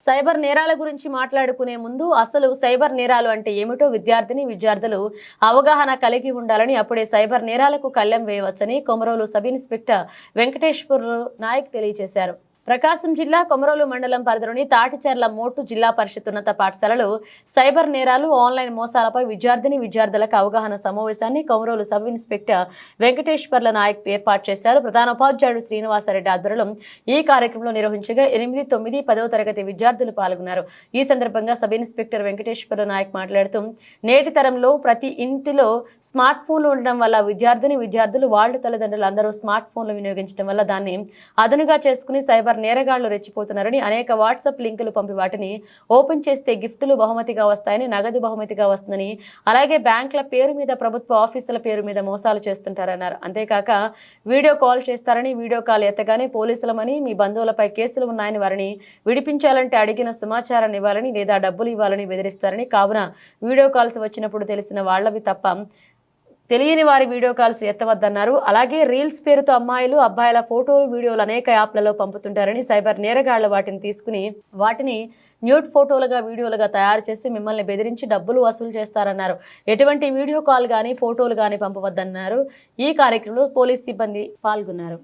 Cyber నేరాల గురించి మాట్లాడుకునే ముందు అసలు సైబర్ నేరాలు అంటే ఏమిటో విద్యార్థిని విద్యార్థులు అవగాహన కలిగి ఉండాలని అప్పుడే సైబర్ నేరాలకు కళ్ళెం వేయవచ్చని కొమరోలు సబ్ ఇన్స్పెక్టర్ వెంకటేశ్వర్ నాయక్ తెలియజేశారు. ప్రకాశం జిల్లా కొమరోలు మండలం పరిధిలోని తాటిచెర్ల మోటు జిల్లా పరిషత్ ఉన్నత పాఠశాలలో సైబర్ నేరాలు ఆన్లైన్ మోసాలపై విద్యార్థిని విద్యార్థులకు అవగాహన సమావేశాన్ని కొమరోలు సబ్ ఇన్స్పెక్టర్ వెంకటేశ్వర్ల నాయక్ ఏర్పాటు చేశారు. ప్రధాన ఉపాధ్యాయుడు శ్రీనివాసరెడ్డి ఆధ్వర్యంలో ఈ కార్యక్రమంలో నిర్వహించగా ఎనిమిది తొమ్మిది పదవ తరగతి విద్యార్థులు పాల్గొన్నారు. ఈ సందర్భంగా సబ్ ఇన్స్పెక్టర్ వెంకటేశ్వర్ల నాయక్ మాట్లాడుతూ నేటి తరంలో ప్రతి ఇంటిలో స్మార్ట్ ఫోన్లు ఉండడం వల్ల విద్యార్థిని విద్యార్థులు వాళ్ళ తల్లిదండ్రులు అందరూ స్మార్ట్ ఫోన్లు వినియోగించడం వల్ల దాన్ని అదనుగా చేసుకుని సైబర్ నేరగాళ్ళు రెచ్చిపోతున్నారని అనేక వాట్సాప్ లింకులు పంపి వాటిని ఓపెన్ చేస్తే గిఫ్టులు బహుమతిగా వస్తాయని నగదు బహుమతిగా వస్తుందని అలాగే బ్యాంకుల పేరు మీద ప్రభుత్వ ఆఫీసుల పేరు మీద మోసాలు చేస్తుంటారన్నారు. అంతేకాక వీడియో కాల్ చేస్తారని వీడియో కాల్ ఎత్తగానే పోలీసులమని మీ బంధువులపై కేసులు ఉన్నాయని వారిని విడిపించాలంటే అడిగిన సమాచారాన్ని ఇవ్వాలని లేదా డబ్బులు ఇవ్వాలని బెదిరిస్తారని కావున వీడియో కాల్స్ వచ్చినప్పుడు తెలిసిన వాళ్ళవి తప్ప తెలియని వారి వీడియో కాల్స్ ఎత్తవద్దన్నారు. అలాగే రీల్స్ పేరుతో అమ్మాయిలు అబ్బాయిల ఫోటోలు వీడియోలు అనేక యాప్లలో పంపుతుంటారని సైబర్ నేరగాళ్ళు వాటిని తీసుకుని వాటిని న్యూడ్ ఫోటోలుగా వీడియోలుగా తయారు చేసి మిమ్మల్ని బెదిరించి డబ్బులు వసూలు చేస్తారన్నారు. ఎటువంటి వీడియో కాల్ కానీ ఫోటోలు కానీ పంపవద్దన్నారు. ఈ కార్యక్రమంలో పోలీస్ సిబ్బంది పాల్గొన్నారు.